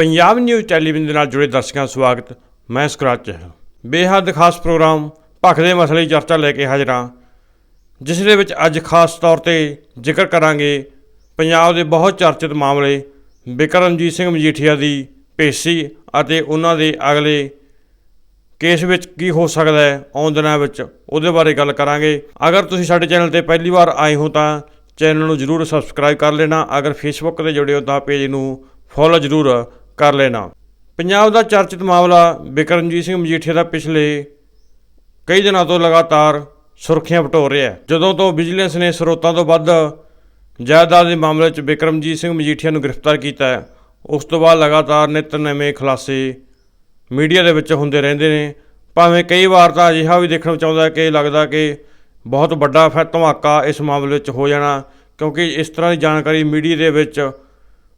Punjab news television ਦੇ ਨਾਲ ਜੁੜੇ ਦਰਸ਼ਕਾਂ ਦਾ ਸਵਾਗਤ। ਮੈਂ ਸਕਰਾਚ ਬੇਹੱਦ ਖਾਸ ਪ੍ਰੋਗਰਾਮ, ਭਖ ਦੇ ਮਸਲੇ ਚਰਚਾ ਲੈ ਕੇ ਹਾਜ਼ਰ ਹਾਂ, ਜਿਸ ਦੇ ਵਿੱਚ ਅੱਜ ਖਾਸ ਤੌਰ ਤੇ ਜ਼ਿਕਰ ਕਰਾਂਗੇ ਪੰਜਾਬ ਦੇ ਬਹੁਤ ਚਰਚਿਤ ਮਾਮਲੇ, ਬਿਕਰਮਜੀਤ ਸਿੰਘ ਮਜੀਠੀਆ ਦੀ ਪੇਸ਼ੀ ਅਤੇ ਉਹਨਾਂ ਦੇ ਅਗਲੇ ਕੇਸ ਵਿੱਚ ਕੀ ਹੋ ਸਕਦਾ ਹੈ ਆਉਣ ਦਿਨਾਂ ਵਿੱਚ ਉਹਦੇ ਬਾਰੇ ਗੱਲ ਕਰਾਂਗੇ। ਅਗਰ ਤੁਸੀਂ ਸਾਡੇ ਚੈਨਲ ਤੇ ਪਹਿਲੀ ਵਾਰ ਆਏ ਹੋ ਤਾਂ ਚੈਨਲ ਨੂੰ ਜਰੂਰ ਸਬਸਕ੍ਰਾਈਬ ਕਰ ਲੈਣਾ। ਅਗਰ ਫੇਸਬੁੱਕ ਤੇ ਜੁੜੇ ਹੋ ਤਾਂ ਪੇਜ ਨੂੰ ਫੋਲੋ ਜਰੂਰ ਕਰ ਲੈਣਾ। ਪੰਜਾਬ ਦਾ ਚਰਚਿਤ ਮਾਮਲਾ ਬਿਕਰਮਜੀਤ ਸਿੰਘ ਮਜੀਠੀਆ ਦਾ ਪਿਛਲੇ ਕਈ ਦਿਨਾਂ ਤੋਂ ਲਗਾਤਾਰ ਸੁਰਖੀਆਂ ਬਟੋ ਰਿਹਾ ਜਦੋਂ ਤੋਂ ਵਿਜੀਲੈਂਸ ਨੇ ਸਰੋਤਾਂ ਤੋਂ ਵੱਧ ਜਾਇਦਾਦ ਦੇ ਮਾਮਲੇ 'ਚ ਬਿਕਰਮਜੀਤ ਸਿੰਘ ਮਜੀਠੀਆ ਨੂੰ ਗ੍ਰਿਫਤਾਰ ਕੀਤਾ ਉਸ ਤੋਂ ਬਾਅਦ ਲਗਾਤਾਰ ਨਿਤ ਨਵੇਂ ਖੁਲਾਸੇ ਮੀਡੀਆ ਦੇ ਵਿੱਚ ਹੁੰਦੇ ਰਹਿੰਦੇ ਨੇ। ਭਾਵੇਂ ਕਈ ਵਾਰ ਤਾਂ ਅਜਿਹਾ ਵੀ ਦੇਖਣ ਵਿੱਚ ਆਉਂਦਾ ਕਿ ਲੱਗਦਾ ਕਿ ਬਹੁਤ ਵੱਡਾ ਫਿਰ ਧਮਾਕਾ ਇਸ ਮਾਮਲੇ ਵਿੱਚ ਹੋ ਜਾਣਾ, ਕਿਉਂਕਿ ਇਸ ਤਰ੍ਹਾਂ ਦੀ ਜਾਣਕਾਰੀ ਮੀਡੀਆ ਦੇ ਵਿੱਚ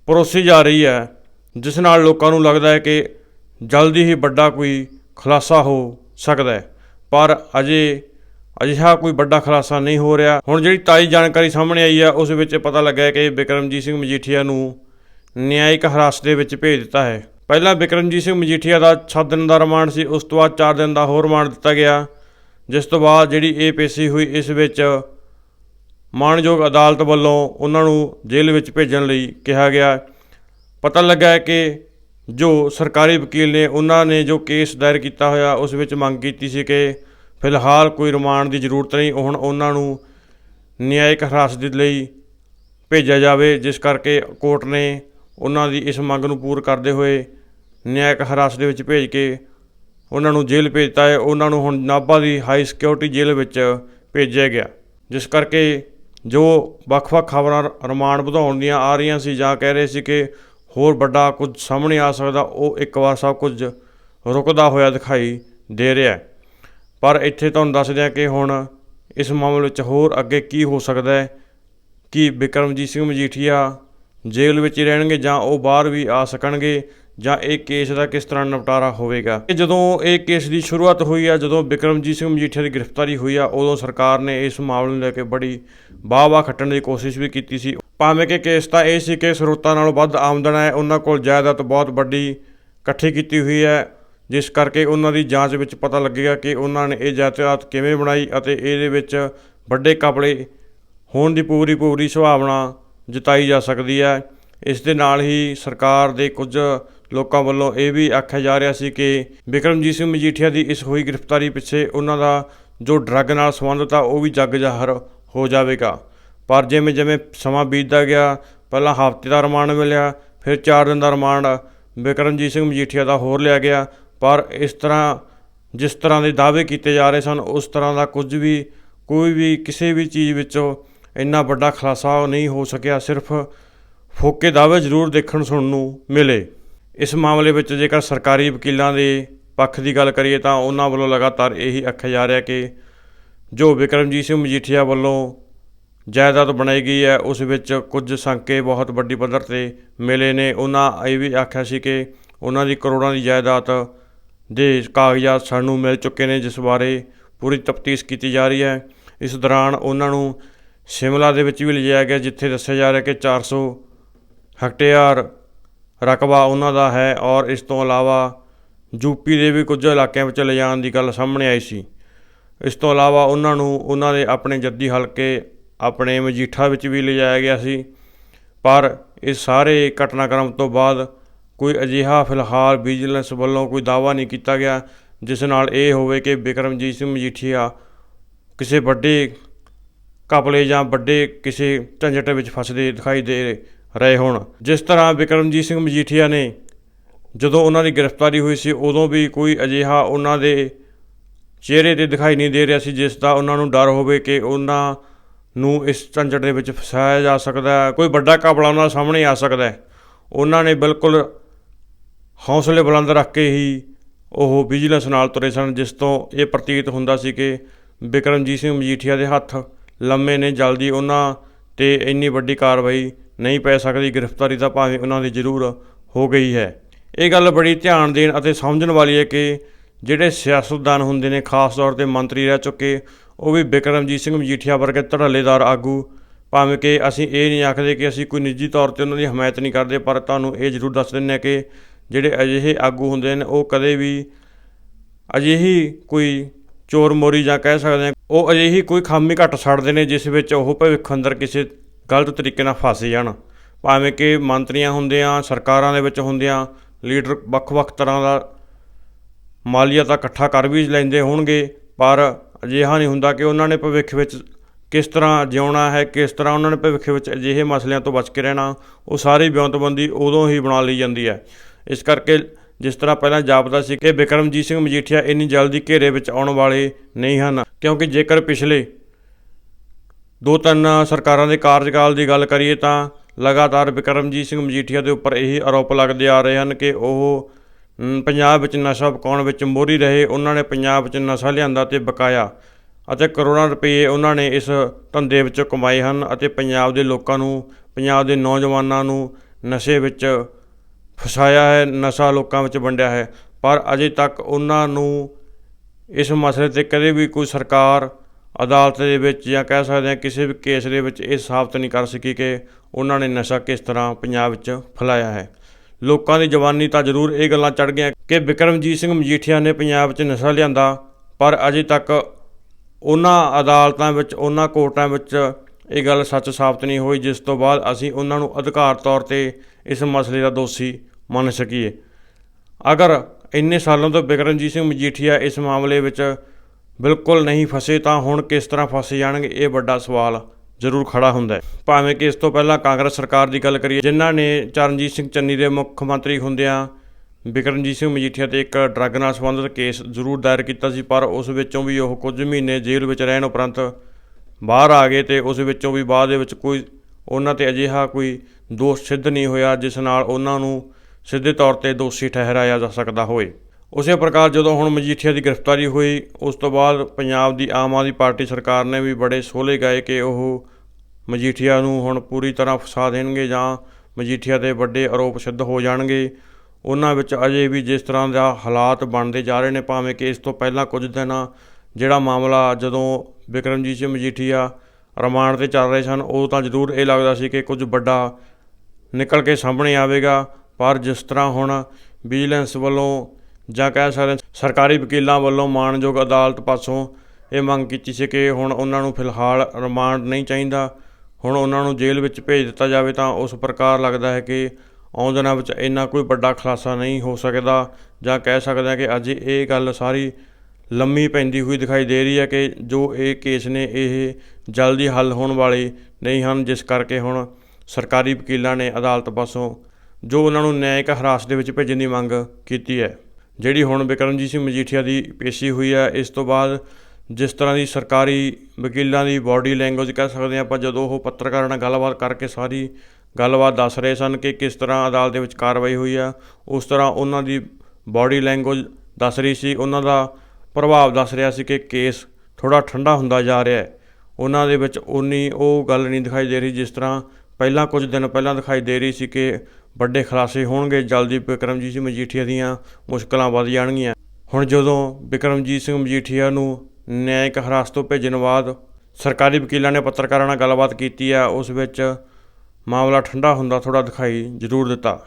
ਪਰੋਸੀ ਜਾ ਰਹੀ ਹੈ। ਜਿਸ ਨਾਲ ਲੋਕਾਂ ਨੂੰ ਲੱਗਦਾ ਹੈ ਕਿ ਜਲਦੀ ਹੀ ਵੱਡਾ ਕੋਈ ਖੁਲਾਸਾ ਹੋ ਸਕਦਾ ਹੈ। ਪਰ ਅਜੇ ਅਜਿਹਾ ਕੋਈ ਵੱਡਾ ਖੁਲਾਸਾ ਨਹੀਂ ਹੋ ਰਿਹਾ। ਹੁਣ ਜਿਹੜੀ ਤਾਜ਼ੀ ਜਾਣਕਾਰੀ ਸਾਹਮਣੇ ਆਈ ਹੈ, ਉਸ ਵਿੱਚ ਪਤਾ ਲੱਗਾ ਹੈ ਕਿ ਬਿਕਰਮਜੀਤ ਸਿੰਘ ਮਜੀਠੀਆ ਨੂੰ ਨਿਆਇਕ ਹਿਰਾਸਤ ਦੇ ਵਿੱਚ ਭੇਜ ਦਿੱਤਾ ਹੈ। ਪਹਿਲਾਂ ਬਿਕਰਮਜੀਤ ਸਿੰਘ ਮਜੀਠੀਆ ਦਾ 7 ਦਿਨ ਦਾ ਰਿਮਾਂਡ ਸੀ, ਉਸ ਤੋਂ ਬਾਅਦ 4 ਦਿਨ ਦਾ ਹੋਰ ਰਿਮਾਂਡ ਦਿੱਤਾ ਗਿਆ। ਜਿਸ ਤੋਂ ਬਾਅਦ ਜਿਹੜੀ ਇਹ ਪੇਸ਼ੀ ਹੋਈ, ਇਸ ਵਿੱਚ ਮਾਣਯੋਗ ਅਦਾਲਤ ਵੱਲੋਂ ਉਹਨਾਂ ਨੂੰ ਜੇਲ੍ਹ ਵਿੱਚ ਭੇਜਣ ਲਈ ਕਿਹਾ ਗਿਆ। ਪਤਾ ਲੱਗਾ ਹੈ ਕਿ ਜੋ ਸਰਕਾਰੀ ਵਕੀਲ ਨੇ, ਉਹਨਾਂ ਨੇ ਜੋ ਕੇਸ ਦਾਇਰ ਕੀਤਾ ਹੋਇਆ, ਉਸ ਵਿੱਚ ਮੰਗ ਕੀਤੀ ਸੀ ਕਿ ਫਿਲਹਾਲ ਕੋਈ ਰਿਮਾਂਡ ਦੀ ਜ਼ਰੂਰਤ ਨਹੀਂ, ਹੁਣ ਉਹਨਾਂ ਨੂੰ ਨਿਆਇਕ ਹਿਰਾਸਤ ਲਈ ਭੇਜਿਆ ਜਾਵੇ, ਜਿਸ ਕਰਕੇ ਕੋਰਟ ਨੇ ਉਹਨਾਂ ਦੀ ਇਸ ਮੰਗ ਨੂੰ ਪੂਰ ਕਰਦੇ ਹੋਏ ਨਿਆਇਕ ਹਿਰਾਸਤ ਦੇ ਵਿੱਚ ਭੇਜ ਕੇ ਉਹਨਾਂ ਨੂੰ ਜੇਲ੍ਹ ਭੇਜਤਾ ਹੈ। ਉਹਨਾਂ ਨੂੰ ਹੁਣ ਨਾਭਾ ਦੀ ਹਾਈ ਸਿਕਿਉਰਿਟੀ ਜੇਲ੍ਹ ਵਿੱਚ ਭੇਜਿਆ ਗਿਆ। ਜਿਸ ਕਰਕੇ ਜੋ ਵੱਖ-ਵੱਖ ਖਬਰਾਂ ਰਿਮਾਂਡ ਵਧਾਉਣ ਦੀਆਂ ਆ ਰਹੀਆਂ ਸੀ ਜਾਂ ਕਹਿ ਰਹੇ ਸੀ ਕਿ ਹੋਰ ਵੱਡਾ ਕੁਝ ਸਾਹਮਣੇ ਆ ਸਕਦਾ, ਉਹ ਇੱਕ ਵਾਰ ਸਭ ਕੁਝ ਰੁਕਦਾ ਹੋਇਆ ਦਿਖਾਈ ਦੇ ਰਿਹਾ ਪਰ ਇੱਥੇ ਤੁਹਾਨੂੰ ਦੱਸ ਦਿਆਂ ਕਿ ਹੁਣ ਇਸ ਮਾਮਲੇ ਵਿੱਚ ਹੋਰ ਅੱਗੇ ਕੀ ਹੋ ਸਕਦਾ ਹੈ? ਕਿ ਬਿਕਰਮਜੀਤ ਸਿੰਘ ਮਜੀਠੀਆ ਜੇਲ੍ਹ ਵਿੱਚ ਹੀ ਰਹਿਣਗੇ ਜਾਂ ਉਹ ਬਾਹਰ ਵੀ ਆ ਸਕਣਗੇ? ਜਾਂ ਇਹ ਕੇਸ ਦਾ ਕਿਸ ਤਰ੍ਹਾਂ ਨਿਪਟਾਰਾ ਹੋਵੇਗਾ? ਇਹ ਜਦੋਂ ਇਹ ਕੇਸ ਦੀ ਸ਼ੁਰੂਆਤ ਹੋਈ ਆ, ਜਦੋਂ ਬਿਕਰਮਜੀਤ ਸਿੰਘ ਮਜੀਠੀਆ ਦੀ ਗ੍ਰਿਫਤਾਰੀ ਹੋਈ ਆ, ਉਦੋਂ ਸਰਕਾਰ ਨੇ ਇਸ ਮਾਮਲੇ ਨੂੰ ਲੈ ਕੇ ਬੜੀ ਵਾਹ-ਵਾਹ ਖੱਟਣ ਦੀ ਕੋਸ਼ਿਸ਼ ਵੀ ਕੀਤੀ ਸੀ। ਭਾਵੇਂ ਕਿ ਕੇਸ ਤਾਂ ਇਹ ਸੀ ਕਿ ਸਰੋਤਾਂ ਨਾਲੋਂ ਵੱਧ ਆਮਦਨ ਹੈ, ਉਹਨਾਂ ਕੋਲ ਜਾਇਦਾਦ ਬਹੁਤ ਵੱਡੀ ਇਕੱਠੀ ਕੀਤੀ ਹੋਈ ਹੈ, ਜਿਸ ਕਰਕੇ ਉਹਨਾਂ ਦੀ ਜਾਂਚ ਵਿੱਚ ਪਤਾ ਲੱਗੇਗਾ ਕਿ ਉਹਨਾਂ ਨੇ ਇਹ ਜਾਇਦਾਦ ਕਿਵੇਂ ਬਣਾਈ ਅਤੇ ਇਹਦੇ ਵਿੱਚ ਵੱਡੇ ਕਪੜੇ ਹੋਣ ਦੀ ਪੂਰੀ ਪੂਰੀ ਸੰਭਾਵਨਾ ਜਤਾਈ ਜਾ ਸਕਦੀ ਹੈ। ਇਸ ਦੇ ਨਾਲ ਹੀ ਸਰਕਾਰ ਦੇ ਕੁਝ ਲੋਕਾਂ ਵੱਲੋਂ ਇਹ ਵੀ ਆਖਿਆ ਜਾ ਰਿਹਾ ਸੀ ਕਿ ਬਿਕਰਮਜੀਤ ਸਿੰਘ ਮਜੀਠੀਆ ਦੀ ਇਸ ਹੋਈ ਗ੍ਰਿਫਤਾਰੀ ਪਿੱਛੇ ਉਹਨਾਂ ਦਾ ਜੋ ਡਰੱਗ ਨਾਲ ਸੰਬੰਧਿਤ ਆ, ਉਹ ਵੀ ਜੱਗ ਜ਼ਾਹਰ ਹੋ ਜਾਵੇਗਾ। ਪਰ ਜਿਵੇਂ ਜਿਵੇਂ ਸਮਾਂ ਬੀਤਦਾ ਗਿਆ, ਪਹਿਲਾਂ ਹਫ਼ਤੇ ਦਾ ਰਿਮਾਂਡ ਮਿਲਿਆ, ਫਿਰ 4 ਦਿਨ ਦਾ ਰਿਮਾਂਡ ਬਿਕਰਮਜੀਤ ਸਿੰਘ ਮਜੀਠੀਆ ਦਾ ਹੋਰ ਲਿਆ ਗਿਆ। ਪਰ ਇਸ ਤਰ੍ਹਾਂ ਜਿਸ ਤਰ੍ਹਾਂ ਦੇ ਦਾਅਵੇ ਕੀਤੇ ਜਾ ਰਹੇ ਸਨ, ਉਸ ਤਰ੍ਹਾਂ ਦਾ ਕੁਝ ਵੀ, ਕੋਈ ਵੀ ਕਿਸੇ ਵੀ ਚੀਜ਼ ਵਿੱਚੋਂ ਇੰਨਾ ਵੱਡਾ ਖੁਲਾਸਾ ਨਹੀਂ ਹੋ ਸਕਿਆ, ਸਿਰਫ ਫੋਕੇ ਦਾਅਵੇ ਜ਼ਰੂਰ ਦੇਖਣ ਸੁਣਨ ਨੂੰ ਮਿਲੇ। ਇਸ ਮਾਮਲੇ ਵਿੱਚ ਜੇਕਰ ਸਰਕਾਰੀ ਵਕੀਲਾਂ ਦੇ ਪੱਖ ਦੀ ਗੱਲ ਕਰੀਏ ਤਾਂ ਉਹਨਾਂ ਵੱਲੋਂ ਲਗਾਤਾਰ ਇਹੀ ਆਖਿਆ ਜਾ ਰਿਹਾ ਕਿ ਜੋ ਬਿਕਰਮਜੀਤ ਸਿੰਘ ਮਜੀਠੀਆ ਵੱਲੋਂ ਜਾਇਦਾਦ ਬਣਾਈ ਗਈ ਹੈ, ਉਸ ਵਿੱਚ ਕੁਝ ਸੰਕੇ ਬਹੁਤ ਵੱਡੀ ਪੱਧਰ ਤੇ ਮਿਲੇ ਨੇ। ਉਹਨਾਂ ਇਹ ਵੀ ਆਖਿਆ ਸੀ ਕਿ ਉਹਨਾਂ ਦੀ ਕਰੋੜਾਂ ਦੀ ਜਾਇਦਾਦ ਦੇ ਕਾਗਜ਼ਾਤ ਸਾਨੂੰ ਮਿਲ ਚੁੱਕੇ ਨੇ, ਜਿਸ ਬਾਰੇ ਪੂਰੀ ਤਫਤੀਸ਼ ਕੀਤੀ ਜਾ ਰਹੀ ਹੈ। ਇਸ ਦੌਰਾਨ ਉਹਨਾਂ ਨੂੰ ਸ਼ਿਮਲਾ ਦੇ ਵਿੱਚ ਵੀ ਲਿਜਾਇਆ ਗਿਆ, ਜਿੱਥੇ ਦੱਸਿਆ ਜਾ ਰਿਹਾ ਕਿ 400 ਹੈਕਟੇਅਰ ਰਕਬਾ ਉਹਨਾਂ ਦਾ ਹੈ ਔਰ ਇਸ ਤੋਂ ਇਲਾਵਾ ਯੂਪੀ ਦੇ ਵੀ ਕੁਝ ਇਲਾਕਿਆਂ ਵਿੱਚ ਲਿਜਾਣ ਦੀ ਗੱਲ ਸਾਹਮਣੇ ਆਈ ਸੀ। ਇਸ ਤੋਂ ਇਲਾਵਾ ਉਹਨਾਂ ਨੂੰ, ਉਹਨਾਂ ਦੇ ਆਪਣੇ ਜੱਦੀ ਹਲਕੇ ਆਪਣੇ ਮਜੀਠਾ ਵਿੱਚ ਵੀ ਲਿਜਾਇਆ ਗਿਆ ਸੀ। ਪਰ ਇਹ ਸਾਰੇ ਘਟਨਾਕ੍ਰਮ ਤੋਂ ਬਾਅਦ ਕੋਈ ਅਜਿਹਾ ਫਿਲਹਾਲ ਵਿਜੀਲੈਂਸ ਵੱਲੋਂ ਕੋਈ ਦਾਅਵਾ ਨਹੀਂ ਕੀਤਾ ਗਿਆ, ਜਿਸ ਨਾਲ ਇਹ ਹੋਵੇ ਕਿ ਬਿਕਰਮਜੀਤ ਸਿੰਘ ਮਜੀਠੀਆ ਕਿਸੇ ਵੱਡੇ ਕਪਲੇ ਜਾਂ ਵੱਡੇ ਕਿਸੇ ਝੰਜਟ ਵਿੱਚ ਫਸਦੇ ਦਿਖਾਈ ਦੇ ਰਹੇ ਹੋਣ। ਜਿਸ ਤਰ੍ਹਾਂ ਬਿਕਰਮਜੀਤ ਸਿੰਘ ਮਜੀਠੀਆ ਨੇ ਜਦੋਂ ਉਹਨਾਂ ਦੀ ਗ੍ਰਿਫਤਾਰੀ ਹੋਈ ਸੀ, ਉਦੋਂ ਵੀ ਕੋਈ ਅਜਿਹਾ ਉਹਨਾਂ ਦੇ ਚਿਹਰੇ ਤੇ ਦਿਖਾਈ ਨਹੀਂ ਦੇ ਰਿਹਾ ਸੀ, ਜਿਸ ਦਾ ਉਹਨਾਂ ਨੂੰ ਡਰ ਹੋਵੇ ਕਿ ਉਹਨਾਂ ਨੂੰ ਇਸ ਝੰਜਟ ਦੇ ਵਿੱਚ ਫਸਾਇਆ ਜਾ ਸਕਦਾ ਹੈ। ਕੋਈ ਵੱਡਾ ਘਪਲਾ ਉਹਨਾਂ ਦੇ ਸਾਹਮਣੇ ਆ ਸਕਦਾ ਹੈ। ਉਹਨਾਂ ਨੇ ਬਿਲਕੁਲ ਹੌਸਲੇ ਬੁਲੰਦ ਰੱਖ ਕੇ ਹੀ ਉਹ ਵਿਜੀਲੈਂਸ ਨਾਲ ਤੁਰੇ ਸਨ, ਜਿਸ ਤੋਂ ਇਹ ਪ੍ਰਤੀਤ ਹੁੰਦਾ ਸੀ ਕਿ ਬਿਕਰਮਜੀਤ ਸਿੰਘ ਮਜੀਠੀਆ ਦੇ ਹੱਥ ਲੰਮੇ ਨੇ, ਜਲਦੀ ਉਹਨਾਂ ਤੇ ਇੰਨੀ ਵੱਡੀ ਕਾਰਵਾਈ ਨਹੀਂ ਪੈ ਸਕਦੀ। ਗ੍ਰਿਫਤਾਰੀ ਤਾਂ ਭਾਵੇਂ ਉਹਨਾਂ ਦੀ ਜ਼ਰੂਰ ਹੋ ਗਈ ਹੈ। ਇਹ ਗੱਲ ਬੜੀ ਧਿਆਨ ਦੇਣ ਅਤੇ ਸਮਝਣ ਵਾਲੀ ਹੈ ਕਿ ਜਿਹੜੇ ਸਿਆਸਤਦਾਨ ਹੁੰਦੇ ਨੇ, ਖਾਸ ਤੌਰ ਤੇ ਮੰਤਰੀ ਰਹਿ ਚੁੱਕੇ ਉਹ ਵੀ ਬਿਕਰਮਜੀਤ ਸਿੰਘ ਮਜੀਠੀਆ ਵਰਗੇ ਧੜੱਲੇਦਾਰ ਆਗੂ। ਭਾਵੇਂ ਕਿ ਅਸੀਂ ਇਹ ਨਹੀਂ ਆਖਦੇ ਕਿ ਅਸੀਂ ਕੋਈ ਨਿੱਜੀ ਤੌਰ ਤੇ ਉਹਨਾਂ ਦੀ ਹਮਾਇਤ ਨਹੀਂ ਕਰਦੇ, ਪਰ ਤੁਹਾਨੂੰ ਇਹ ਜ਼ਰੂਰ ਦੱਸ ਦਿੰਦੇ ਹਾਂ ਕਿ ਜਿਹੜੇ ਅਜਿਹੇ ਆਗੂ ਹੁੰਦੇ ਨੇ ਉਹ ਕਦੇ ਵੀ ਅਜਿਹੀ ਕੋਈ ਚੋਰ ਮੋਰੀ ਜਾਂ ਕਹਿ ਸਕਦੇ ਹਾਂ, ਉਹ ਅਜਿਹੀ ਕੋਈ ਖਾਮੀ ਘੱਟ ਛੱਡਦੇ ਨੇ ਜਿਸ ਵਿੱਚ ਉਹ ਭਵਿੱਖ ਅੰਦਰ ਕਿਸੇ ਗਲਤ ਤਰੀਕੇ ਨਾਲ ਫਸ ਜਾਣ। ਭਾਵੇਂ ਕਿ ਮੰਤਰੀਆਂ ਹੁੰਦੇ ਆ ਸਰਕਾਰਾਂ ਦੇ ਵਿੱਚ ਹੁੰਦੇ ਆ ਲੀਡਰ ਵੱਖ-ਵੱਖ ਤਰ੍ਹਾਂ ਦਾ ਮਾਲੀਆ ਤਾਂ ਇਕੱਠਾ ਕਰ ਵੀ ਲੈਂਦੇ ਹੋਣਗੇ, ਪਰ ਅਜਿਹਾ ਨਹੀਂ ਹੁੰਦਾ ਕਿ ਉਹਨਾਂ ਨੇ ਭਵਿੱਖ ਵਿੱਚ ਕਿਸ ਤਰ੍ਹਾਂ ਜਿਉਣਾ ਹੈ, ਕਿਸ ਤਰ੍ਹਾਂ ਉਹਨਾਂ ਨੇ ਭਵਿੱਖ ਵਿੱਚ ਅਜਿਹੇ ਮਸਲਿਆਂ ਤੋਂ ਬਚ ਕੇ ਰਹਿਣਾ, ਉਹ ਸਾਰੀ ਬਿਉਂਤਬੰਦੀ ਉਦੋਂ ਹੀ ਬਣਾ ਲਈ ਜਾਂਦੀ ਹੈ। ਇਸ ਕਰਕੇ ਜਿਸ ਤਰ੍ਹਾਂ ਪਹਿਲਾਂ ਜਾਪਦਾ ਸੀ ਕਿ ਬਿਕਰਮਜੀਤ ਸਿੰਘ ਮਜੀਠੀਆ ਇੰਨੀ ਜਲਦੀ ਘੇਰੇ ਵਿੱਚ ਆਉਣ ਵਾਲੇ ਨਹੀਂ ਹਨ, ਕਿਉਂਕਿ ਜੇਕਰ ਪਿਛਲੇ ਦੋ ਤਿੰਨ ਸਰਕਾਰਾਂ ਦੇ ਕਾਰਜਕਾਲ ਦੀ ਗੱਲ ਕਰੀਏ ਤਾਂ ਲਗਾਤਾਰ ਬਿਕਰਮਜੀਤ ਸਿੰਘ ਮਜੀਠੀਆ ਦੇ ਉੱਪਰ ਇਹ ਆਰੋਪ ਲੱਗਦੇ ਆ ਰਹੇ ਹਨ ਕਿ ਉਹ ਪੰਜਾਬ ਵਿੱਚ ਨਸ਼ਾ ਪਕਾਉਣ ਵਿੱਚ ਮੋਹਰੀ ਰਹੇ, ਉਹਨਾਂ ਨੇ ਪੰਜਾਬ ਵਿੱਚ ਨਸ਼ਾ ਲਿਆਂਦਾ ਤੇ ਬਕਾਇਆ। ਅਤੇ ਕਰੋੜਾਂ ਰੁਪਏ ਉਹਨਾਂ ਨੇ ਇਸ ਧੰਦੇ ਵਿੱਚੋਂ ਕਮਾਏ ਹਨ ਅਤੇ ਪੰਜਾਬ ਦੇ ਲੋਕਾਂ ਨੂੰ, ਪੰਜਾਬ ਦੇ ਨੌਜਵਾਨਾਂ ਨੂੰ ਨਸ਼ੇ ਵਿੱਚ ਫਸਾਇਆ ਹੈ, ਨਸ਼ਾ ਲੋਕਾਂ ਵਿੱਚ ਵੰਡਿਆ ਹੈ। ਪਰ ਅਜੇ ਤੱਕ ਉਹਨਾਂ ਨੂੰ ਇਸ ਮਸਲੇ ਤੇ ਕਦੇ ਵੀ ਕੋਈ ਸਰਕਾਰ ਅਦਾਲਤ ਦੇ ਵਿੱਚ ਜਾਂ ਕਹਿ ਸਕਦੇ ਹਾਂ ਕਿਸੇ ਵੀ ਕੇਸ ਦੇ ਵਿੱਚ ਇਹ ਸਾਬਤ ਨਹੀਂ ਕਰ ਸਕੀ ਕਿ ਉਹਨਾਂ ਨੇ ਨਸ਼ਾ ਕਿਸ ਤਰ੍ਹਾਂ ਪੰਜਾਬ ਵਿੱਚ ਫੈਲਾਇਆ ਹੈ। ਲੋਕਾਂ ਦੀ ਜਵਾਨੀ ਤਾਂ ਜ਼ਰੂਰ ਇਹ ਗੱਲਾਂ ਚੜ ਗਈਆਂ ਕਿ ਬਿਕਰਮਜੀਤ ਸਿੰਘ ਮਜੀਠੀਆ ਨੇ ਪੰਜਾਬ 'ਚ ਨਸ਼ਾ ਲਿਆਂਦਾ, ਪਰ ਅਜੇ ਤੱਕ ਉਹਨਾਂ ਅਦਾਲਤਾਂ ਵਿੱਚ, ਉਹਨਾਂ ਕੋਰਟਾਂ ਵਿੱਚ ਇਹ ਗੱਲ ਸੱਚ ਸਾਬਤ ਨਹੀਂ ਹੋਈ, ਜਿਸ ਤੋਂ ਬਾਅਦ ਅਸੀਂ ਉਹਨਾਂ ਨੂੰ ਅਧਿਕਾਰ ਤੌਰ ਤੇ ਇਸ ਮਸਲੇ ਦਾ ਦੋਸ਼ੀ ਮੰਨ ਸਕੀਏ। ਅਗਰ ਇੰਨੇ ਸਾਲਾਂ ਤੋਂ ਬਿਕਰਮਜੀਤ ਸਿੰਘ ਮਜੀਠੀਆ ਇਸ ਮਾਮਲੇ ਵਿੱਚ ਬਿਲਕੁਲ ਨਹੀਂ ਫਸੇ, ਤਾਂ ਹੁਣ ਕਿਸ ਤਰ੍ਹਾਂ ਫਸੇ ਜਾਣਗੇ, ਇਹ ਵੱਡਾ ਸਵਾਲ ਜ਼ਰੂਰ ਖੜਾ ਹੁੰਦਾ ਹੈ। ਭਾਵੇਂ ਕਿ ਇਸ ਤੋਂ ਪਹਿਲਾਂ ਕਾਂਗਰਸ ਸਰਕਾਰ ਦੀ ਗੱਲ ਕਰੀਏ, ਜਿਨ੍ਹਾਂ ਨੇ ਚਰਨਜੀਤ ਸਿੰਘ ਚੰਨੀ ਦੇ ਮੁੱਖ ਮੰਤਰੀ ਹੁੰਦਿਆਂ ਬਿਕਰਮਜੀਤ ਸਿੰਘ ਮਜੀਠੀਆ ਤੇ ਇੱਕ ਡਰੱਗ ਨਾਲ ਸੰਬੰਧਿਤ ਕੇਸ ਜ਼ਰੂਰ ਦਾਇਰ ਕੀਤਾ ਸੀ, ਪਰ ਉਸ ਵਿੱਚੋਂ ਵੀ ਉਹ ਕੁਝ ਮਹੀਨੇ ਜੇਲ੍ਹ ਵਿੱਚ ਰਹਿਣ ਉਪਰੰਤ ਬਾਹਰ ਆ ਗਏ ਤੇ ਉਸ ਵਿੱਚੋਂ ਵੀ ਬਾਅਦ ਦੇ ਵਿੱਚ ਕੋਈ ਉਹਨਾਂ ਤੇ ਅਜਿਹਾ ਕੋਈ ਦੋਸ਼ ਸਿੱਧ ਨਹੀਂ ਹੋਇਆ, ਜਿਸ ਨਾਲ ਉਹਨਾਂ ਨੂੰ ਸਿੱਧੇ ਤੌਰ ਤੇ ਦੋਸ਼ੀ ਠਹਿਰਾਇਆ ਜਾ ਸਕਦਾ ਹੋਵੇ। ਉਸੇ ਪ੍ਰਕਾਰ ਜਦੋਂ ਹੁਣ ਮਜੀਠੀਆ ਦੀ ਗ੍ਰਿਫਤਾਰੀ ਹੋਈ, ਉਸ ਤੋਂ ਬਾਅਦ ਪੰਜਾਬ ਦੀ ਆਮ ਆਦਮੀ ਪਾਰਟੀ ਸਰਕਾਰ ਨੇ ਵੀ ਬੜੇ ਸੋਲੇ ਗਾਏ ਕਿ ਉਹ ਮਜੀਠੀਆ ਨੂੰ ਹੁਣ ਪੂਰੀ ਤਰ੍ਹਾਂ ਫਸਾ ਦੇਣਗੇ ਜਾਂ ਮਜੀਠੀਆ ਦੇ ਵੱਡੇ ਆਰੋਪ ਸਿੱਧ ਹੋ ਜਾਣਗੇ। ਉਹਨਾਂ ਵਿੱਚ ਅਜੇ ਵੀ ਜਿਸ ਤਰ੍ਹਾਂ ਦਾ ਹਾਲਾਤ ਬਣਦੇ ਜਾ ਰਹੇ ਨੇ, ਭਾਵੇਂ ਕਿ ਇਸ ਤੋਂ ਪਹਿਲਾਂ ਕੁਝ ਦਿਨ ਜਿਹੜਾ ਮਾਮਲਾ ਜਦੋਂ ਬਿਕਰਮਜੀਤ ਸਿੰਘ ਮਜੀਠੀਆ ਰਿਮਾਂਡ ਤੇ ਚੱਲ ਰਹੇ ਸਨ, ਉਹ ਤਾਂ ਜ਼ਰੂਰ ਇਹ ਲੱਗਦਾ ਸੀ ਕਿ ਕੁਝ ਵੱਡਾ ਨਿਕਲ ਕੇ ਸਾਹਮਣੇ ਆਵੇਗਾ। ਪਰ ਜਿਸ ਤਰ੍ਹਾਂ ਹੁਣ ਵਿਜੀਲੈਂਸ ਵੱਲੋਂ ਜਾਂ ਕਹਿ ਸਕਦੇ ਸਰਕਾਰੀ ਵਕੀਲਾਂ ਵੱਲੋਂ ਮਾਣਯੋਗ ਅਦਾਲਤ ਪਾਸੋਂ ਇਹ ਮੰਗ ਕੀਤੀ ਸੀ ਕਿ ਹੁਣ ਉਹਨਾਂ ਨੂੰ ਫਿਲਹਾਲ ਰਿਮਾਂਡ ਨਹੀਂ ਚਾਹੀਦਾ ਹੁਣ ਉਹਨਾਂ ਨੂੰ ਜੇਲ੍ਹ ਵਿੱਚ ਭੇਜ ਦਿੱਤਾ ਜਾਵੇ ਤਾਂ ਉਸ ਪ੍ਰਕਾਰ ਲੱਗਦਾ ਹੈ ਕਿ ਆਉਣ ਦਿਨਾਂ ਵਿੱਚ ਇੰਨਾ ਕੋਈ ਵੱਡਾ ਖੁਲਾਸਾ ਨਹੀਂ ਹੋ ਸਕਦਾ ਜਾਂ ਕਹਿ ਸਕਦੇ ਹਾਂ ਕਿ ਅੱਜ ਇਹ ਗੱਲ ਸਾਰੀ ਲੰਮੀ ਪੈਂਦੀ ਹੋਈ ਦਿਖਾਈ ਦੇ ਰਹੀ ਹੈ ਕਿ ਜੋ ਇਹ ਕੇਸ ਨੇ, ਇਹ ਜਲਦੀ ਹੱਲ ਹੋਣ ਵਾਲੇ ਨਹੀਂ ਹਨ, ਜਿਸ ਕਰਕੇ ਹੁਣ ਸਰਕਾਰੀ ਵਕੀਲਾਂ ਨੇ ਅਦਾਲਤ ਪਾਸੋਂ ਜੋ ਉਹਨਾਂ ਨੂੰ ਨਿਆਇਕ ਹਿਰਾਸਤ ਦੇ ਵਿੱਚ ਭੇਜਣ ਦੀ ਮੰਗ ਕੀਤੀ ਹੈ। ਜਿਹੜੀ ਹੁਣ ਬਿਕਰਮਜੀਤ ਸਿੰਘ ਮਜੀਠੀਆ ਦੀ ਪੇਸ਼ੀ ਹੋਈ ਹੈ, ਇਸ ਤੋਂ ਬਾਅਦ ਜਿਸ ਤਰ੍ਹਾਂ ਦੀ ਸਰਕਾਰੀ ਵਕੀਲਾਂ ਦੀ ਬਾਡੀ ਲੈਂਗੁਏਜ ਕਹਿ ਸਕਦੇ ਹਾਂ ਆਪਾਂ, ਜਦੋਂ ਉਹ ਪੱਤਰਕਾਰਾਂ ਨਾਲ ਗੱਲਬਾਤ ਕਰਕੇ ਸਾਰੀ ਗੱਲਬਾਤ ਦੱਸ ਰਹੇ ਸਨ ਕਿ ਕਿਸ ਤਰ੍ਹਾਂ ਅਦਾਲਤ ਦੇ ਵਿੱਚ ਕਾਰਵਾਈ ਹੋਈ ਆ, ਉਸ ਤਰ੍ਹਾਂ ਉਹਨਾਂ ਦੀ ਬਾਡੀ ਲੈਂਗੁਏਜ ਦੱਸ ਰਹੀ ਸੀ, ਉਹਨਾਂ ਦਾ ਪ੍ਰਭਾਵ ਦੱਸ ਰਿਹਾ ਸੀ ਕਿ ਕੇਸ ਥੋੜਾ ਠੰਡਾ ਹੁੰਦਾ ਜਾ ਰਿਹਾ ਹੈ। ਉਹਨਾਂ ਦੇ ਵਿੱਚ ਉਨੀ ਉਹ ਗੱਲ ਨਹੀਂ ਦਿਖਾਈ ਦੇ ਰਹੀ ਜਿਸ ਤਰ੍ਹਾਂ ਪਹਿਲਾਂ ਕੁਝ ਦਿਨ ਪਹਿਲਾਂ ਦਿਖਾਈ ਦੇ ਰਹੀ ਸੀ ਕਿ ਵੱਡੇ ਖੁਲਾਸੇ ਹੋਣਗੇ, ਜਲਦੀ ਬਿਕਰਮਜੀਤ ਸਿੰਘ ਮਜੀਠੀਆ ਦੀਆਂ ਮੁਸ਼ਕਲਾਂ ਵੱਧ ਜਾਣਗੀਆਂ। ਹੁਣ ਜਦੋਂ ਬਿਕਰਮਜੀਤ ਸਿੰਘ ਮਜੀਠੀਆ ਨੂੰ ਨਿਆਇਕ ਹਿਰਾਸਤ ਤੋਂ ਭੇਜਣ ਬਾਅਦ ਸਰਕਾਰੀ ਵਕੀਲਾਂ ਨੇ ਪੱਤਰਕਾਰਾਂ ਨਾਲ ਗੱਲਬਾਤ ਕੀਤੀ ਹੈ। ਉਸ ਵਿੱਚ ਮਾਮਲਾ ਠੰਡਾ ਹੁੰਦਾ ਥੋੜਾ ਦਿਖਾਈ ਜ਼ਰੂਰ ਦਿੱਤਾ।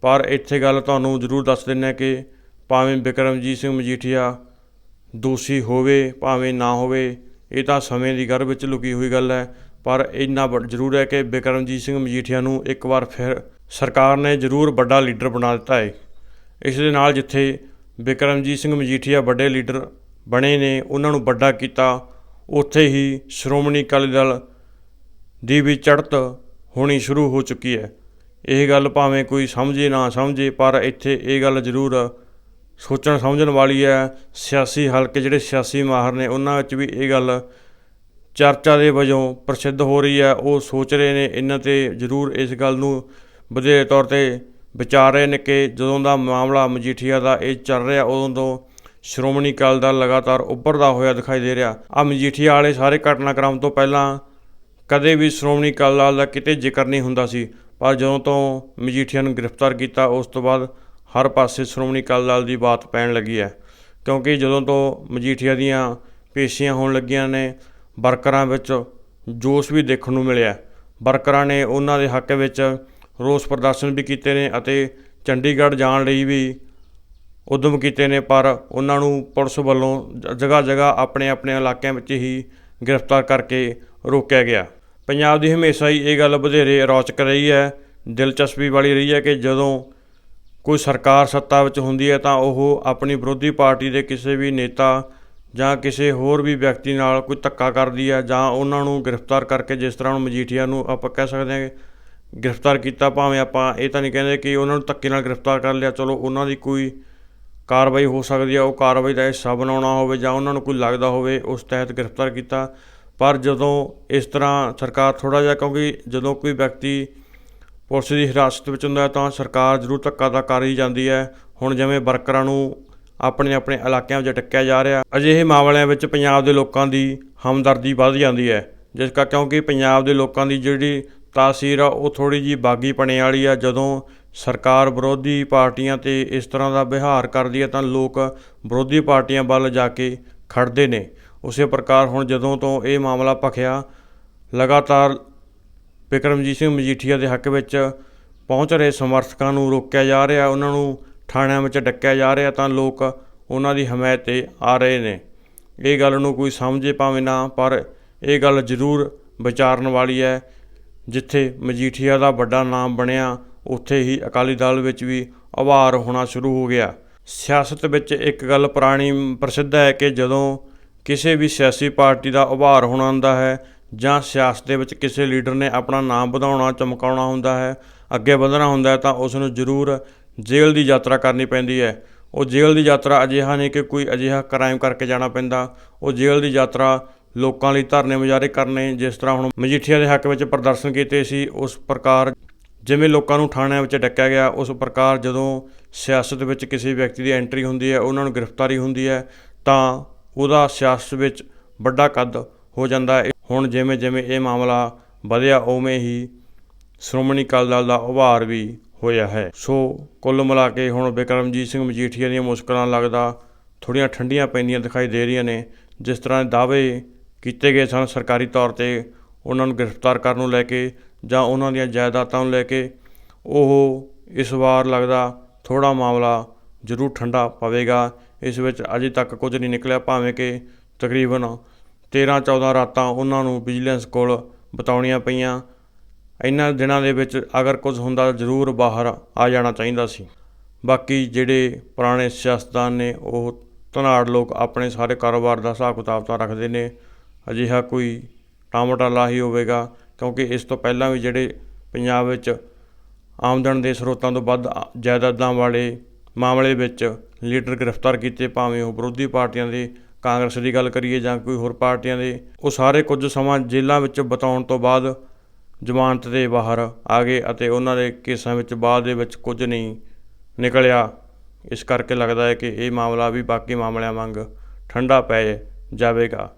ਪਰ ਇੱਥੇ ਗੱਲ ਤੁਹਾਨੂੰ ਜ਼ਰੂਰ ਦੱਸ ਦਿੰਨੇ ਕਿ ਭਾਵੇਂ ਬਿਕਰਮਜੀਤ ਸਿੰਘ ਮਜੀਠੀਆ ਦੋਸ਼ੀ ਹੋਵੇ, ਭਾਵੇਂ ਨਾ ਹੋਵੇ, ਇਹ ਤਾਂ ਸਮੇਂ ਦੀ ਗਰਭ ਵਿੱਚ ਲੁਕੀ ਹੋਈ ਗੱਲ ਹੈ। ਪਰ ਇੰਨਾ ਵੱਡ- ਜ਼ਰੂਰ ਹੈ ਕਿ ਬਿਕਰਮਜੀਤ ਸਿੰਘ ਮਜੀਠੀਆ ਨੂੰ ਇੱਕ ਵਾਰ ਫਿਰ ਸਰਕਾਰ ਨੇ ਜ਼ਰੂਰ ਵੱਡਾ ਲੀਡਰ ਬਣਾ ਦਿੱਤਾ ਹੈ। ਇਸ ਦੇ ਨਾਲ ਜਿੱਥੇ ਬਿਕਰਮਜੀਤ ਸਿੰਘ ਮਜੀਠੀਆ ਵੱਡੇ ਲੀਡਰ ਬਣੇ ਨੇ, ਉਹਨਾਂ ਨੂੰ ਵੱਡਾ ਕੀਤਾ। ਉੱਥੇ ਹੀ ਸ਼੍ਰੋਮਣੀ ਅਕਾਲੀ ਦਲ ਦੀ ਵੀ ਚੜ੍ਹਤ ਹੋਣੀ ਸ਼ੁਰੂ ਹੋ ਚੁੱਕੀ ਹੈ। ਇਹ ਗੱਲ ਭਾਵੇਂ ਕੋਈ ਸਮਝੇ ਨਾ ਸਮਝੇ, ਪਰ ਇੱਥੇ ਇਹ ਗੱਲ ਜ਼ਰੂਰ ਸੋਚਣ ਸਮਝਣ ਵਾਲੀ ਹੈ। ਸਿਆਸੀ ਹਲਕੇ ਜਿਹੜੇ ਸਿਆਸੀ ਮਾਹਰ ਨੇ, ਉਹਨਾਂ ਵਿੱਚ ਵੀ ਇਹ ਗੱਲ ਚਰਚਾ ਦੇ ਵਜੋਂ ਪ੍ਰਸਿੱਧ ਹੋ ਰਹੀ ਹੈ। ਉਹ ਸੋਚ ਰਹੇ ਨੇ, ਇਹਨਾਂ ਤੇ ਜ਼ਰੂਰ ਇਸ ਗੱਲ ਨੂੰ ਵਧੇਰੇ ਤੌਰ ਤੇ ਵਿਚਾਰ ਰਹੇ ਨੇ ਕਿ ਜਦੋਂ ਦਾ ਮਾਮਲਾ ਮਜੀਠੀਆ ਦਾ ਇਹ ਚੱਲ ਰਿਹਾ, ਉਦੋਂ ਤੋਂ ਸ਼੍ਰੋਮਣੀ ਅਕਾਲੀ ਦਲ ਲਗਾਤਾਰ ਉੱਭਰਦਾ ਹੋਇਆ ਦਿਖਾਈ ਦੇ ਰਿਹਾ। ਆ ਮਜੀਠੀਆ ਵਾਲੇ ਸਾਰੇ ਘਟਨਾਕ੍ਰਮ ਤੋਂ ਪਹਿਲਾਂ ਕਦੇ ਵੀ ਸ਼੍ਰੋਮਣੀ ਅਕਾਲੀ ਦਲ ਦਾ ਕਿਤੇ ਜ਼ਿਕਰ ਨਹੀਂ ਹੁੰਦਾ ਸੀ। ਪਰ ਜਦੋਂ ਤੋਂ ਮਜੀਠੀਆ ਨੂੰ ਗ੍ਰਿਫਤਾਰ ਕੀਤਾ, ਉਸ ਤੋਂ ਬਾਅਦ ਹਰ ਪਾਸੇ ਸ਼੍ਰੋਮਣੀ ਅਕਾਲੀ ਦਲ ਦੀ ਬਾਤ ਪੈਣ ਲੱਗੀ ਹੈ। ਕਿਉਂਕਿ ਜਦੋਂ ਤੋਂ ਮਜੀਠੀਆ ਦੀਆਂ ਪੇਸ਼ੀਆਂ ਹੋਣ ਲੱਗੀਆਂ ਨੇ, ਵਰਕਰਾਂ ਵਿੱਚ ਜੋਸ਼ ਵੀ ਦੇਖਣ ਨੂੰ ਮਿਲਿਆ। ਵਰਕਰਾਂ ਨੇ ਉਹਨਾਂ ਦੇ ਹੱਕ ਵਿੱਚ ਰੋਸ ਪ੍ਰਦਰਸ਼ਨ ਵੀ ਕੀਤੇ ਨੇ ਅਤੇ ਚੰਡੀਗੜ੍ਹ ਜਾਣ ਲਈ ਵੀ ਉੱਦਮ ਕੀਤੇ ਨੇ, ਪਰ ਉਹਨਾਂ ਨੂੰ ਪੁਲਿਸ ਵੱਲੋਂ ਜਗ੍ਹਾ ਜਗ੍ਹਾ ਆਪਣੇ ਆਪਣੇ ਇਲਾਕਿਆਂ ਵਿੱਚ ਹੀ ਗ੍ਰਿਫਤਾਰ ਕਰਕੇ ਰੋਕਿਆ ਗਿਆ। ਪੰਜਾਬ ਦੀ ਹਮੇਸ਼ਾ ਹੀ ਇਹ ਗੱਲ ਵਧੇਰੇ ਰੌਚਕ ਰਹੀ ਹੈ, ਦਿਲਚਸਪੀ ਵਾਲੀ ਰਹੀ ਹੈ ਕਿ ਜਦੋਂ ਕੋਈ ਸਰਕਾਰ ਸੱਤਾ ਵਿੱਚ ਹੁੰਦੀ ਹੈ ਤਾਂ ਉਹ ਆਪਣੀ ਵਿਰੋਧੀ ਪਾਰਟੀ ਦੇ ਕਿਸੇ ਵੀ ਨੇਤਾ ਜਾਂ ਕਿਸੇ ਹੋਰ ਵੀ ਵਿਅਕਤੀ ਨਾਲ ਕੋਈ ਧੱਕਾ ਕਰਦੀ ਹੈ ਜਾਂ ਉਹਨਾਂ ਨੂੰ ਗ੍ਰਿਫਤਾਰ ਕਰਕੇ ਜਿਸ ਤਰ੍ਹਾਂ ਹੁਣ ਮਜੀਠੀਆ ਨੂੰ ਆਪਾਂ ਕਹਿ ਸਕਦੇ ਹਾਂ ਗ੍ਰਿਫਤਾਰ ਕੀਤਾ, ਭਾਵੇਂ ਆਪਾਂ ਇਹ ਤਾਂ ਨਹੀਂ ਕਹਿੰਦੇ ਕਿ ਉਹਨਾਂ ਨੂੰ ਧੱਕੇ ਨਾਲ ਗ੍ਰਿਫਤਾਰ ਕਰ ਲਿਆ, ਚਲੋ ਉਹਨਾਂ ਦੀ ਕੋਈ ਕਾਰਵਾਈ ਹੋ ਸਕਦੀ ਹੈ ਉਹ ਕਾਰਵਾਈ ਦਾ ਹਿੱਸਾ ਬਣਾਉਣਾ ਹੋਵੇ ਜਾਂ ਉਹਨਾਂ ਨੂੰ ਕੋਈ ਲੱਗਦਾ ਹੋਵੇ, ਉਸ ਤਹਿਤ ਗ੍ਰਿਫਤਾਰ ਕੀਤਾ। ਪਰ ਜਦੋਂ ਇਸ ਤਰ੍ਹਾਂ ਸਰਕਾਰ ਥੋੜਾ ਜਿਹਾ, ਕਿਉਂਕਿ ਜਦੋਂ ਕੋਈ ਵਿਅਕਤੀ ਪੁਲਿਸ ਦੀ ਹਿਰਾਸਤ ਵਿੱਚ ਹੁੰਦਾ ਤਾਂ ਸਰਕਾਰ ਜ਼ਰੂਰ ਧੱਕਾ ਤਾਂ ਕਰ ਹੀ ਜਾਂਦੀ ਹੈ। ਹੁਣ ਜਿਵੇਂ ਵਰਕਰਾਂ ਨੂੰ ਆਪਣੇ ਆਪਣੇ ਇਲਾਕਿਆਂ ਵਿੱਚ ਟੱਕਿਆ ਜਾ ਰਿਹਾ, ਅਜਿਹੇ ਮਾਮਲਿਆਂ ਵਿੱਚ ਪੰਜਾਬ ਦੇ ਲੋਕਾਂ ਦੀ ਹਮਦਰਦੀ ਵੱਧ ਜਾਂਦੀ ਹੈ। ਜਿਸ ਕਾ, ਕਿਉਂਕਿ ਪੰਜਾਬ ਦੇ ਲੋਕਾਂ ਦੀ ਜਿਹੜੀ ਤਾਸੀਰ ਆ, ਉਹ ਥੋੜੀ ਜੀ ਬਾਗੀ ਪਣੇ ਵਾਲੀ ਆ। ਜਦੋਂ ਸਰਕਾਰ ਵਿਰੋਧੀ ਪਾਰਟੀਆਂ ਤੇ ਇਸ ਤਰ੍ਹਾਂ ਦਾ ਵਿਹਾਰ ਕਰਦੀ ਹੈ ਤਾਂ ਲੋਕ ਵਿਰੋਧੀ ਪਾਰਟੀਆਂ ਵੱਲ ਜਾ ਕੇ ਖੜਦੇ ਨੇ। ਉਸੇ ਪ੍ਰਕਾਰ ਹੁਣ ਜਦੋਂ ਤੋਂ ਇਹ ਮਾਮਲਾ ਭਖਿਆ, ਲਗਾਤਾਰ ਬਿਕਰਮਜੀਤ ਸਿੰਘ ਮਜੀਠੀਆ ਦੇ ਹੱਕ ਵਿੱਚ ਪਹੁੰਚ ਰਹੇ ਸਮਰਥਕਾਂ ਨੂੰ ਰੋਕਿਆ ਜਾ ਰਿਹਾ, ਉਹਨਾਂ ਨੂੰ ਥਾਣਿਆਂ ਵਿੱਚ ਡੱਕਿਆ ਜਾ ਰਿਹਾ ਤਾਂ ਲੋਕ ਉਹਨਾਂ ਦੀ ਹਮਾਇਤ ਤੇ ਆ ਰਹੇ ਨੇ। ਇਹ ਗੱਲ ਨੂੰ ਕੋਈ ਸਮਝੇ ਭਾਵੇਂ ਨਾ, ਪਰ ਇਹ ਗੱਲ ਜ਼ਰੂਰ ਵਿਚਾਰਨ ਵਾਲੀ ਹੈ, ਜਿੱਥੇ ਮਜੀਠੀਆ ਦਾ ਵੱਡਾ ਨਾਮ ਬਣਿਆ ਉੱਥੇ ਹੀ ਅਕਾਲੀ ਦਲ ਵਿੱਚ ਵੀ ਉਭਾਰ ਹੋਣਾ ਸ਼ੁਰੂ ਹੋ ਗਿਆ। ਸਿਆਸਤ ਵਿੱਚ ਇੱਕ ਗੱਲ ਪੁਰਾਣੀ ਪ੍ਰਸਿੱਧ ਹੈ ਕਿ ਜਦੋਂ ਕਿਸੇ ਵੀ ਸਿਆਸੀ ਪਾਰਟੀ ਦਾ ਉਭਾਰ ਹੋਣਾ ਹੁੰਦਾ ਹੈ ਜਾਂ ਸਿਆਸਤ ਦੇ ਵਿੱਚ ਕਿਸੇ ਲੀਡਰ ਨੇ ਆਪਣਾ ਨਾਮ ਵਧਾਉਣਾ, ਚਮਕਾਉਣਾ ਹੁੰਦਾ ਹੈ, ਅੱਗੇ ਵਧਣਾ ਹੁੰਦਾ ਹੈ ਤਾਂ ਉਸ ਨੂੰ ਜ਼ਰੂਰ ਜੇਲ੍ਹ ਦੀ ਯਾਤਰਾ ਕਰਨੀ ਪੈਂਦੀ ਹੈ। ਉਹ ਜੇਲ੍ਹ ਦੀ ਯਾਤਰਾ ਅਜਿਹਾ ਨਹੀਂ ਕਿ ਕੋਈ ਅਜਿਹਾ ਕ੍ਰਾਈਮ ਕਰਕੇ ਜਾਣਾ ਪੈਂਦਾ। ਉਹ ਜੇਲ੍ਹ ਦੀ ਯਾਤਰਾ ਲੋਕਾਂ ਲਈ ਧਰਨੇ ਮੁਜ਼ਾਹਰੇ ਕਰਨੇ, ਜਿਸ ਤਰ੍ਹਾਂ ਹੁਣ ਮਜੀਠੀਆ ਦੇ ਹੱਕ ਵਿੱਚ ਪ੍ਰਦਰਸ਼ਨ ਕੀਤੇ ਸੀ, ਉਸ ਪ੍ਰਕਾਰ ਜਿਵੇਂ ਲੋਕਾਂ ਨੂੰ ਥਾਣਿਆਂ ਵਿੱਚ ਡੱਕਿਆ ਗਿਆ, ਉਸ ਪ੍ਰਕਾਰ ਜਦੋਂ ਸਿਆਸਤ ਵਿੱਚ ਕਿਸੇ ਵਿਅਕਤੀ ਦੀ ਐਂਟਰੀ ਹੁੰਦੀ ਹੈ, ਉਹਨਾਂ ਨੂੰ ਗ੍ਰਿਫਤਾਰੀ ਹੁੰਦੀ ਹੈ, ਤਾਂ ਉਹਦਾ ਸਿਆਸਤ ਵਿੱਚ ਵੱਡਾ ਕੱਦ ਹੋ ਜਾਂਦਾ ਹੈ। ਹੁਣ ਜਿਵੇਂ ਜਿਵੇਂ ਇਹ ਮਾਮਲਾ ਵਧਿਆ, ਉਵੇਂ ਹੀ ਸ਼੍ਰੋਮਣੀ ਅਕਾਲੀ ਦਲ ਦਾ ਉਭਾਰ ਵੀ ਹੋਇਆ ਹੈ। ਸੋ ਕੁੱਲ ਮਿਲਾ ਕੇ ਹੁਣ ਬਿਕਰਮਜੀਤ ਸਿੰਘ ਮਜੀਠੀਆ ਦੀਆਂ ਮੁਸ਼ਕਲਾਂ ਲੱਗਦਾ, ਥੋੜ੍ਹੀਆਂ ਠੰਡੀਆਂ ਪੈਂਦੀਆਂ ਦਿਖਾਈ ਦੇ ਰਹੀਆਂ ਨੇ। ਜਿਸ ਤਰ੍ਹਾਂ ਦਾਅਵੇ ਕੀਤੇ ਗਏ ਸਨ ਸਰਕਾਰੀ ਤੌਰ ਤੇ, ਉਹਨਾਂ ਨੂੰ ਗ੍ਰਿਫਤਾਰ ਕਰਨ ਨੂੰ ਲੈ ਕੇ ਜਾਂ ਉਹਨਾਂ ਦੀਆਂ ਜਾਇਦਾਦਾਂ ਨੂੰ ਲੈ ਕੇ ਉਹ ਇਸ ਵਾਰ ਲੱਗਦਾ ਥੋੜਾ ਮਾਮਲਾ ਜ਼ਰੂਰ ਠੰਡਾ ਪਵੇਗਾ। ਇਸ ਵਿੱਚ ਅਜੇ ਤੱਕ ਕੁਝ ਨਹੀਂ ਨਿਕਲਿਆ, ਭਾਵੇਂ ਕਿ ਤਕਰੀਬਨ 13 14 ਰਾਤਾਂ ਉਹਨਾਂ ਨੂੰ ਵਿਜੀਲੈਂਸ ਕੋਲ ਬਿਤਾਉਣੀਆਂ ਪਈਆਂ। ਇਹਨਾਂ ਦਿਨਾਂ ਦੇ ਵਿੱਚ ਅਗਰ ਕੁਝ ਹੁੰਦਾ ਜ਼ਰੂਰ ਬਾਹਰ ਆ ਜਾਣਾ ਚਾਹੀਦਾ ਸੀ। ਬਾਕੀ ਜਿਹੜੇ ਪੁਰਾਣੇ ਸਿਆਸਤਦਾਨ ਨੇ, ਉਹ ਧਨਾੜ ਲੋਕ ਆਪਣੇ ਸਾਰੇ ਕਾਰੋਬਾਰ ਦਾ ਹਿਸਾਬ ਕਿਤਾਬ ਤਾਂ ਰੱਖਦੇ ਨੇ। ਅਜਿਹਾ ਕੋਈ ਟਾਮਟਾਲਾ ਹੀ ਹੋਵੇਗਾ। ਕਿਉਂਕਿ ਇਸ ਤੋਂ ਪਹਿਲਾਂ ਵੀ ਜਿਹੜੇ ਪੰਜਾਬ ਵਿੱਚ ਆਮਦਨ ਦੇ ਸਰੋਤਾਂ ਤੋਂ ਵੱਧ ਜਾਇਦਾਦਾਂ ਵਾਲੇ ਮਾਮਲੇ ਵਿੱਚ ਲੀਡਰ ਗ੍ਰਿਫਤਾਰ ਕੀਤੇ ਭਾਵੇਂ ਉਹ ਵਿਰੋਧੀ ਪਾਰਟੀਆਂ ਦੇ, ਕਾਂਗਰਸ ਦੀ ਗੱਲ ਕਰੀਏ ਜਾਂ ਕੋਈ ਹੋਰ ਪਾਰਟੀਆਂ ਦੇ, ਉਹ ਸਾਰੇ ਕੁਝ ਸਮਾਂ ਜੇਲ੍ਹਾਂ ਵਿੱਚ ਬਿਤਾਉਣ ਤੋਂ ਬਾਅਦ ਜ਼ਮਾਨਤ ਦੇ ਬਾਹਰ ਆ ਗਏ ਅਤੇ ਉਹਨਾਂ ਦੇ ਕੇਸਾਂ ਵਿੱਚ ਬਾਅਦ ਦੇ ਵਿੱਚ ਕੁਝ ਨਹੀਂ ਨਿਕਲਿਆ। ਇਸ ਕਰਕੇ ਲੱਗਦਾ ਹੈ ਕਿ ਇਹ ਮਾਮਲਾ ਵੀ ਬਾਕੀ ਮਾਮਲਿਆਂ ਵਾਂਗ ਠੰਡਾ ਪੈ ਜਾਵੇਗਾ।